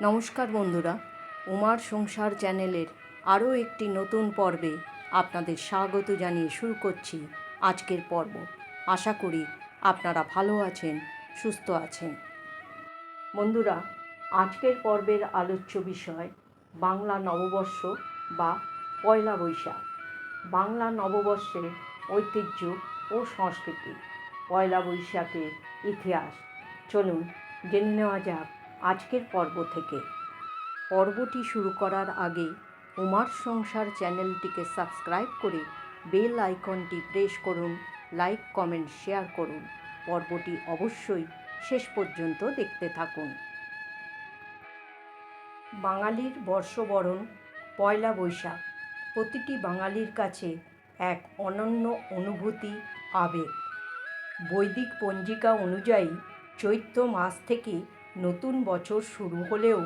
নমস্কার বন্ধুরা, উমার সংসার চ্যানেলের আরও একটি নতুন পর্বে আপনাদের স্বাগত জানিয়ে শুরু করছি আজকের পর্ব। আশা করি আপনারা ভালো আছেন, সুস্থ আছেন। বন্ধুরা, আজকের পর্বের আলোচ্য বিষয় বাংলা নববর্ষ বা পয়লা বৈশাখ। বাংলা নববর্ষের ঐতিহ্য ও সংস্কৃতি, পয়লা বৈশাখের ইতিহাস। চলুন জেনে নেওয়া যাক আজকের পর্ব থেকে। পর্বটি শুরু করার আগে উমার সংসার চ্যানেলটিকে সাবস্ক্রাইব করে বেল আইকনটি প্রেস করুন, লাইক, কমেন্ট, শেয়ার করুন। পর্বটি অবশ্যই শেষ পর্যন্ত দেখতে থাকুন। বাঙালির বর্ষবরণ, পয়লা বৈশাখ। প্রতিটি বাঙালির কাছে এক অনন্য অনুভূতি, আবেগ। বৈদিক পঞ্জিকা অনুযায়ী চৈত্র মাস থেকে নতুন বছর শুরু হলেও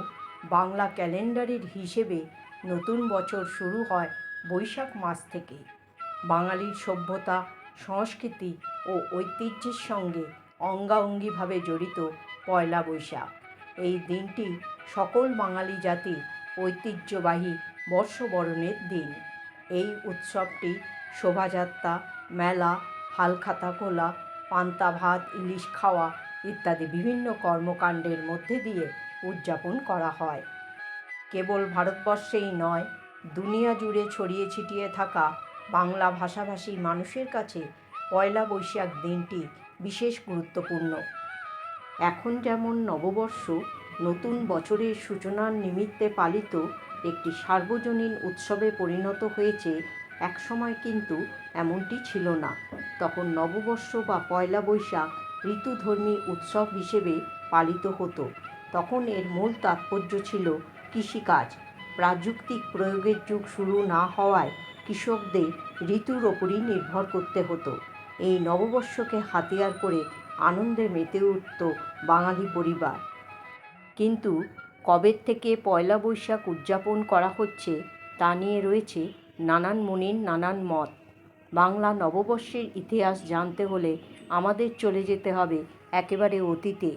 বাংলা ক্যালেন্ডারের হিসেবে নতুন বছর শুরু হয় বৈশাখ মাস থেকে। বাঙালির সভ্যতা, সংস্কৃতি ও ঐতিহ্যের সঙ্গে অঙ্গাঙ্গিভাবে জড়িত পয়লা বৈশাখ। এই দিনটি সকল বাঙালি জাতির ঐতিহ্যবাহী বর্ষবরণের দিন। এই উৎসবটি শোভাযাত্রা, মেলা, হালখাতা খোলা, পান্তা ভাত, ইলিশ খাওয়া ইত্যাদি বিভিন্ন কর্মকাণ্ডের মধ্যে দিয়ে উদযাপন করা হয়। কেবল ভারতবর্ষেই নয়, দুনিয়া জুড়ে ছড়িয়ে ছিটিয়ে থাকা বাংলা ভাষাভাষী মানুষের কাছে পয়লা বৈশাখ দিনটি বিশেষ গুরুত্বপূর্ণ। এখন যেমন নববর্ষ নতুন বছরের সূচনার নিমিত্তে পালিত একটি সার্বজনীন উৎসবে পরিণত হয়েছে, একসময় কিন্তু এমনটি ছিল না। তখন নববর্ষ বা পয়লা বৈশাখ ঋতুধর্মী উৎসব হিসেবে পালিত হতো। তখন এর মূল তাৎপর্য ছিল কৃষিকাজ। প্রাযুক্তিক প্রয়োগের যুগ শুরু না হওয়ায় কৃষকদের ঋতুর ওপরই নির্ভর করতে হতো। এই নববর্ষকে হাতিয়ার করে আনন্দে মেতে উঠত বাঙালি পরিবার। কিন্তু কবের থেকে পয়লা বৈশাখ উদযাপন করা হচ্ছে তা নিয়ে রয়েছে নানান মুনির নানান মত। বাংলা নববর্ষের ইতিহাস জানতে হলে আমাদের চলে যেতে হবে একেবারে অতীতে।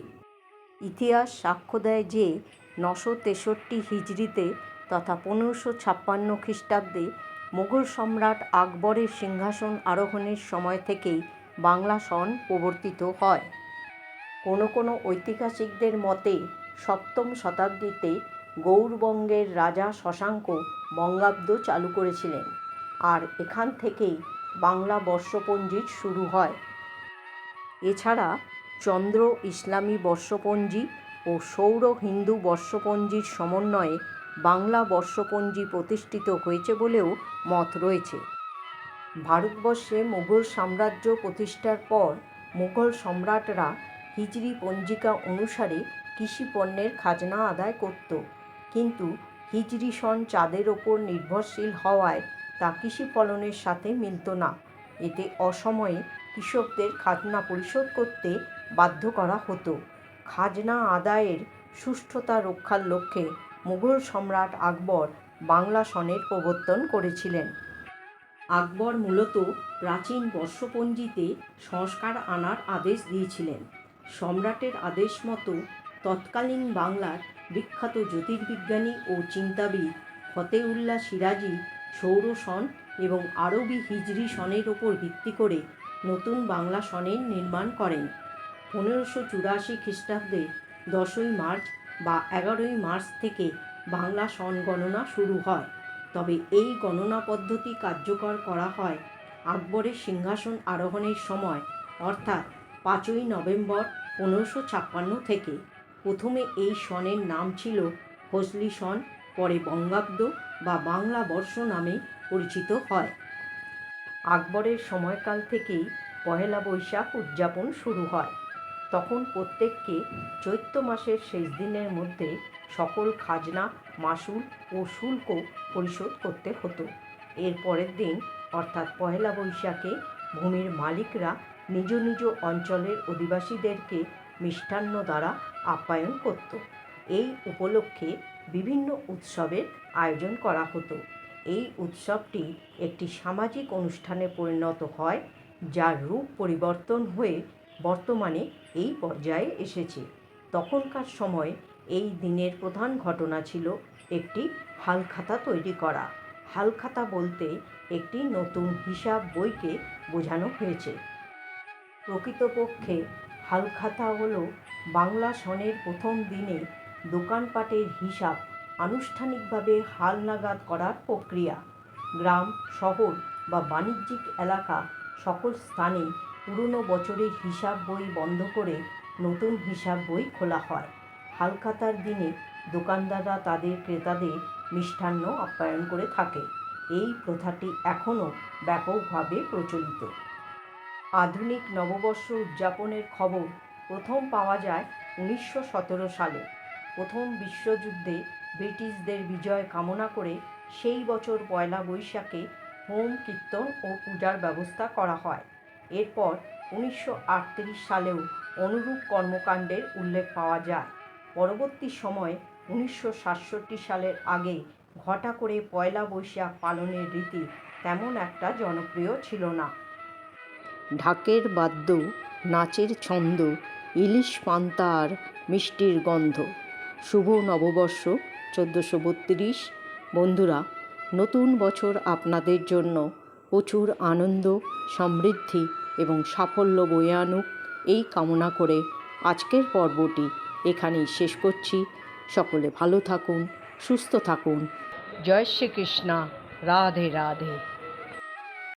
ইতিহাস সাক্ষ্য দেয় যে নশো তেষট্টি হিজড়িতে তথা পনেরোশো ছাপ্পান্ন খ্রিস্টাব্দে মুঘল সম্রাট আকবরের সিংহাসন আরোহণের সময় থেকেই বাংলা সন প্রবর্তিত হয়। কোনো কোনো ঐতিহাসিকদের মতে সপ্তম শতাব্দীতে গৌরবঙ্গের রাজা শশাঙ্ক বঙ্গাব্দ চালু করেছিলেন। আর এখান থেকেই বাংলা বর্ষপঞ্জির শুরু হয়। এছাড়া চন্দ্র ইসলামী বর্ষপঞ্জি ও সৌর হিন্দু বর্ষপঞ্জির সমন্বয়ে বাংলা বর্ষপঞ্জি প্রতিষ্ঠিত হয়েছে বলেও মত রয়েছে। ভারতবর্ষে মুঘল সাম্রাজ্য প্রতিষ্ঠার পর মুঘল সম্রাটরা হিজরি পঞ্জিকা অনুসারে কৃষি পণ্যের খাজনা আদায় করত। কিন্তু হিজরি সন চাঁদের ওপর নির্ভরশীল হওয়ায় তা কৃষি ফলনের সাথে মিলত না। এতে অসময়ে কৃষকদের খাজনা পরিশোধ করতে বাধ্য করা হতো। খাজনা আদায়ের সুষ্ঠুতা রক্ষার লক্ষ্যে মুঘল সম্রাট আকবর বাংলা সনের প্রবর্তন করেছিলেন। আকবর মূলত প্রাচীন বর্ষপঞ্জিতে সংস্কার আনার আদেশ দিয়েছিলেন। সম্রাটের আদেশ মতো তৎকালীন বাংলার বিখ্যাত জ্যোতির্বিজ্ঞানী ও চিন্তাবিদ ফতেউল্লাহ সিরাজি সৌর সন এবং আরবি হিজরি সনের ওপর ভিত্তি করে নতুন বাংলা সনের নির্মাণ করেন। পনেরোশো চুরাশি খ্রিস্টাব্দে দশই মার্চ বা এগারোই মার্চ থেকে বাংলা সন গণনা শুরু হয়। তবে এই গণনা পদ্ধতি কার্যকর করা হয় আকবরের সিংহাসন আরোহণের সময়, অর্থাৎ পাঁচই নভেম্বর পনেরোশো ছাপ্পান্ন থেকে। প্রথমে এই সনের নাম ছিল ফজলি সন, পরে বঙ্গাব্দ বা বাংলা বর্ষ নামে পরিচিত হয়। আকবরের সময়কাল থেকেই পহেলা বৈশাখ উদযাপন শুরু হয়। তখন প্রত্যেককে চৈত্র মাসের শেষ দিনের মধ্যে সকল খাজনা, মাসুল ও শুল্ক পরিশোধ করতে হতো। এর পরের দিন, অর্থাৎ পহেলা বৈশাখে, ভূমির মালিকরা নিজ নিজ অঞ্চলের অধিবাসীদেরকে মিষ্টান্ন দ্বারা আপ্যায়ন করত। এই উপলক্ষে বিভিন্ন উৎসবের আয়োজন করা হতো। এই উৎসবটি একটি সামাজিক অনুষ্ঠানে পরিণত হয়, যার রূপ পরিবর্তন হয়ে বর্তমানে এই পর্যায়ে এসেছে। তখনকার সময়ে এই দিনের প্রধান ঘটনা ছিল একটি হালখাতা তৈরি করা। হালখাতা বলতে একটি নতুন হিসাব বইকে বোঝানো হয়েছে। প্রকৃতপক্ষে হালখাতা হলো বাংলা সনের প্রথম দিনে দোকানপাটের হিসাব আনুষ্ঠানিকভাবে হালনাগাদ করার প্রক্রিয়া। গ্রাম, শহর বা বাণিজ্যিক এলাকা সকল স্থানে পুরনো বছরের হিসাব বই বন্ধ করে নতুন হিসাব বই খোলা হয়। হালখাতার দিনে দোকানদাররা তাদের ক্রেতাদের মিষ্টান্ন আপ্যায়ন করে থাকে। এই প্রথাটি এখনও ব্যাপকভাবে প্রচলিত। আধুনিক নববর্ষ উদযাপনের খবর প্রথম পাওয়া যায় উনিশশো সতেরো সালে। প্রথম বিশ্বযুদ্ধে ব্রিটিশদের বিজয় কামনা করে সেই বছর পয়লা বৈশাখে হোম কীর্তন ও পূজার ব্যবস্থা করা হয়। এরপর উনিশশো আটত্রিশ সালেও অনুরূপ কর্মকাণ্ডের উল্লেখ পাওয়া যায়। পরবর্তী সময়ে উনিশশো সাতষট্টি সালের আগে ঘটা করে পয়লা বৈশাখ পালনের রীতি তেমন একটা জনপ্রিয় ছিল না। ঢাকের বাদ্য, নাচের ছন্দ, ইলিশ পান্তা আর মিষ্টির গন্ধ শুভ নববর্ষ, চোদ্দোশো বত্রিশ। বন্ধুরা, নতুন বছর আপনাদের জন্য প্রচুর আনন্দ, সমৃদ্ধি এবং সাফল্য বয়ে আনুক এই কামনা করে আজকের পর্বটি এখানেই শেষ করছি। সকলে ভালো থাকুন, সুস্থ থাকুন। জয় শ্রীকৃষ্ণা। রাধে রাধে।